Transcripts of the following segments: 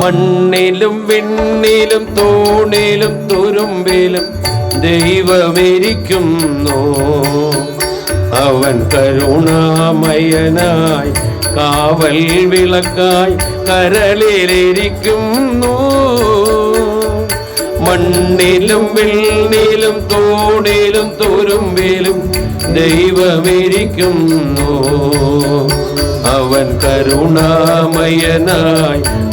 മണ്ണിലും വിണ്ണിലും തൂണിലും തുരുമ്പിലും ദൈവമിരിക്കുന്നു. അവൻ കരുണാമയനായി കാവൽ വിളക്കായി കരളിലിരിക്കുന്നു. മണ്ണിലും വിണ്ണിലും തൂണിലും തുരുമ്പിലും ദൈവമിരിക്കുന്നു. അവൻ കരുണാമയനായി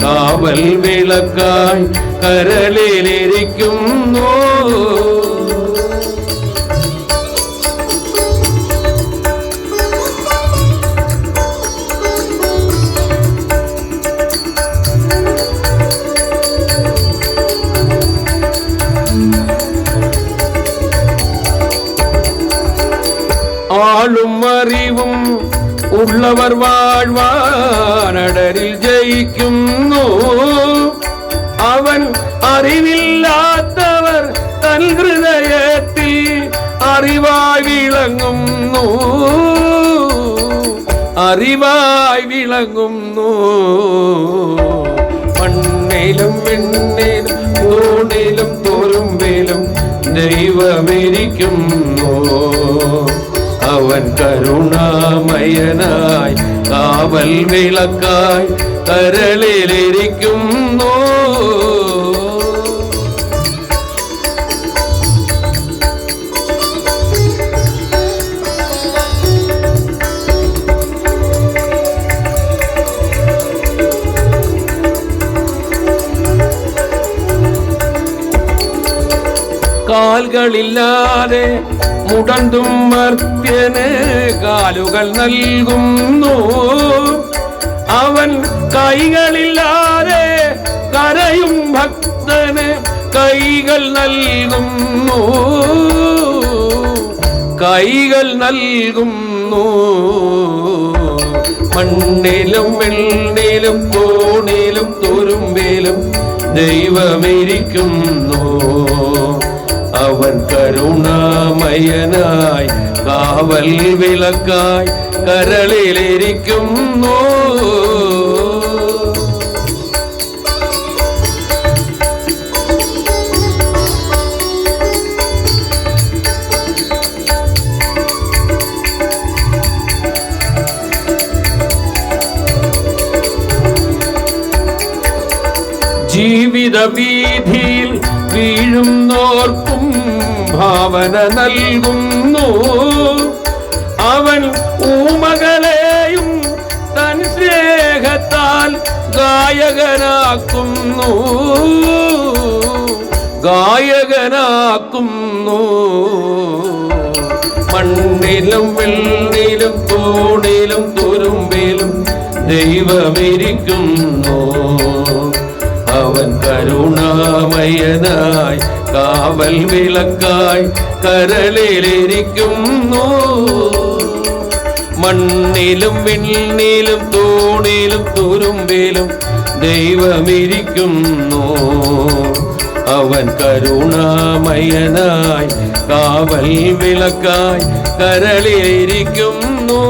കാവൽ വിളക്കായി കരളിലിരിക്കുന്നു ആളും അറിവും ഉള്ളവർ വാഴ്വാനടരിൽ ജയിക്കുന്നു. അവൻ അറിവില്ലാത്തവർ തൻ ഹൃദയത്തിൽ അറിവായി വിളങ്ങുന്നു. അറിവായി വിളങ്ങുന്നു. മണ്ണിലും വിണ്ണിലും തോലും വേലും ദൈവമിരിക്കുന്നു അവൻ കരുണാമയനായി കാവൽ വിളക്കായി കരളിലിരിക്കുന്നു കാൽകളില്ലാതെ മുടന്തും മർത്യന് കാലുകൾ നൽകുന്നു. അവൻ കൈകളില്ലാതെ കരയും ഭക്തന് കൈകൾ നൽകുന്നു. കൈകൾ നൽകുന്നു. മണ്ണിലും വെള്ളിലും കോണിലും തുരുമ്പിലും ദൈവമിരിക്കുന്നു കരുണാമയനായി കാവൽ വിളക്കായി കരളിലിരിക്കുന്നു. ജീവിത വീതിയിൽ വീഴുന്നോർക്കും ഭാവന നൽകുന്നു. അവൻ ഊമകളെയും തൻ സ്നേഹത്താൽ ഗായകനാക്കുന്നു. ഗായകനാക്കുന്നു. മണ്ണിലും വെള്ളിലും തോണിലും തുരുമ്പിലും ദൈവമിരിക്കുന്നു. അവൻ കരുണാമയനായി കാവൽ വിളക്കായി കരളിലിരിക്കുന്നു. മണ്ണിലും വിണ്ണിലും തൂണിലും തുരുമ്പിലും ദൈവമിരിക്കുന്നു. അവൻ കരുണാമയനായി കാവൽ വിളക്കായി കരളിലിരിക്കുന്നു.